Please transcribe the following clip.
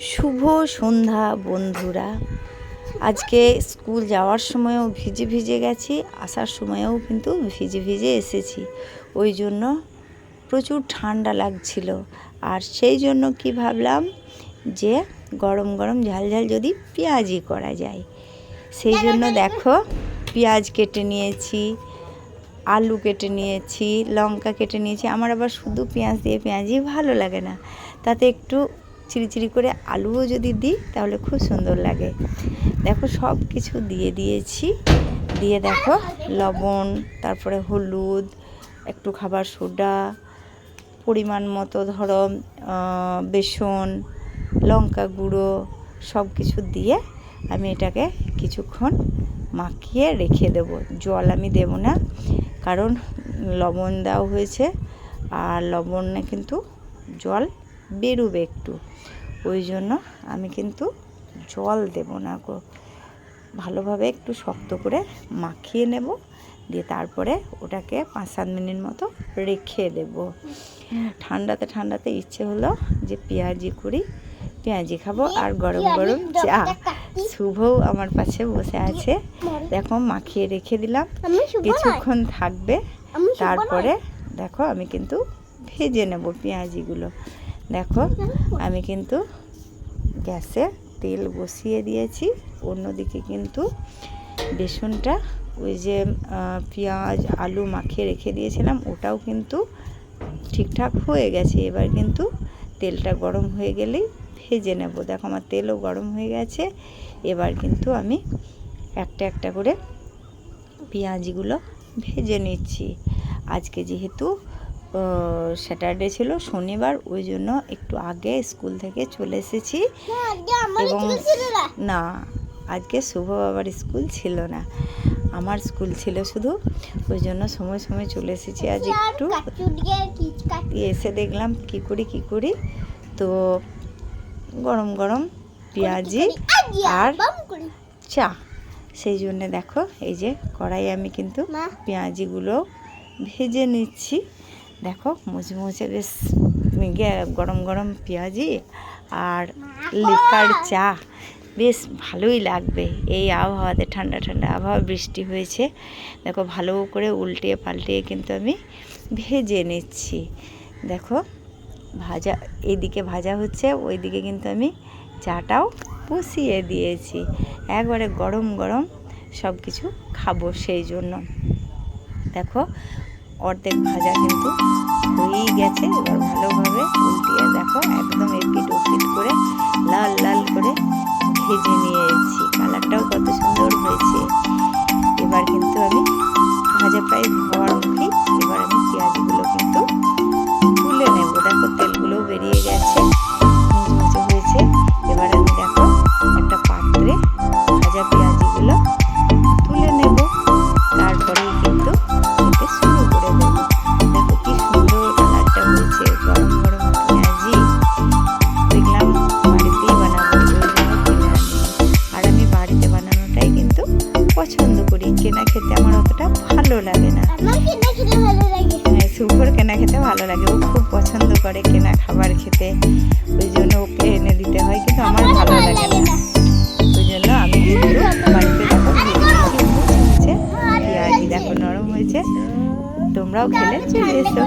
শুভ সন্ধ্যা, বন্ধুরা। আজকে স্কুল যাওয়ার সময়ও ভিজে ভিজে গেছি, আসার সময়ও কিন্তু ভিজে ভিজে এসেছি। ওই জন্য প্রচুর ঠান্ডা লাগছিল। আর সেই জন্য কি ভাবলাম যে গরম গরম ঝাল ঝাল যদি পেঁয়াজি করা যায়। সেই জন্য দেখো, পেঁয়াজ কেটে নিয়েছি, আলু কেটে নিয়েছি, লঙ্কা কেটে নিয়েছি। আমার আবার শুধু পেঁয়াজ দিয়ে পেঁয়াজি ভালো লাগে না। তাতে একটু চিরি করে আলুও যদি দিই, তাহলে খুব সুন্দর লাগে। দেখো সব কিছু দিয়ে দিয়েছি। দিয়ে দেখো লবণ, তারপরে হলুদ, একটু খাবার সোডা, পরিমাণ মতো ধরো বেসন, লঙ্কা গুঁড়ো, সব কিছু দিয়ে আমি এটাকে কিছুক্ষণ মাখিয়ে রেখে দেব। জল আমি দেব না, কারণ লবণ দেওয়া হয়েছে, আর লবণে কিন্তু জল বেরোবে একটু। ওই জন্য আমি কিন্তু জল দেব না গো। ভালোভাবে একটু শক্ত করে মাখিয়ে নেব। দিয়ে তারপরে ওটাকে পাঁচ সাত মিনিট মতো রেখে দেব। ঠান্ডাতে ঠান্ডাতে ইচ্ছে হলো যে পেঁয়াজি করি পেঁয়াজি খাব আর গরম গরম চা। শুভও আমার পাশে বসে আছে। দেখো মাখিয়ে রেখে দিলাম। কিছুক্ষণ থাকবে। তারপরে দেখো আমি কিন্তু ভেজে নেব পেঁয়াজিগুলো। দেখো, আমি কিন্তু গ্যাসে তেল বসিয়ে দিয়েছি। অন্যদিকে কিন্তু বেসনটা ওই যে পেঁয়াজ, আলু মাখিয়ে রেখে দিয়েছিলাম, ওটাও কিন্তু ঠিকঠাক হয়ে গেছে। এবার কিন্তু তেলটা গরম হয়ে গেলেই ভেজে নেব। দেখো, আমার তেলও গরম হয়ে গেছে। এবার কিন্তু আমি একটা একটা করে পেঁয়াজগুলো ভেজে নিচ্ছি। আজকে যেহেতু স্যাটারডে ছিল শনিবার ওই জন্য একটু আগে স্কুল থেকে চলে এসেছি। এবং না। আজকে শুভ বাবার স্কুল ছিল না। আমার স্কুল ছিল শুধু ওই জন্য সময় সময় চলে এসেছি আজ একটু। এসে দেখলাম কি করি কি করি। তো গরম গরম পেঁয়াজি আর চা। সেই জন্য দেখো এই যে কড়াই আমি কিন্তু পেঁয়াজিগুলো ভেজে নিচ্ছি। দেখো মুচমুচে বেশ গে- গরম গরম পেঁয়াজি আর লিকার চা। বেশ ভালোই লাগবে। এই আবহাওয়াতে ঠান্ডা ঠান্ডা আবহাওয়া বৃষ্টি হয়েছে। দেখো, ভালো করে উল্টিয়ে পাল্টিয়ে কিন্তু আমি ভেজে নিচ্ছি। দেখো, ভাজা এইদিকে ভাজা হচ্ছে, ওইদিকে কিন্তু আমি চাটাও বসিয়ে দিয়েছি। একবারে গরম গরম সব কিছু খাব সেই জন্য। দেখো অর্ধেক ভাজা কিন্তু হয়েই গেছে। এবার ভালোভাবে উল্টিয়ে দেখো, একদম এপিট ওপিট করে লাল লাল করে ভেজে নিয়েছি। কালারটাও কত সুন্দর পছন্দ করি। কেনা খেতে আমার অতটা ভালো লাগে না। আমার কেনা খেতে ভালো লাগে। হ্যাঁ, শুভর কেনা খেতে ভালো লাগে। ও খুব পছন্দ করে কেনা খাবার খেতে। ওই জন্য ওকে এনে দিতে হয় কিন্তু আমার ভালো লাগে না। ওই জন্য আমি বাড়িতে দেখো পেঁয়াজি দেখো নরম হয়েছে। তোমরাও খেলে চলে এসো।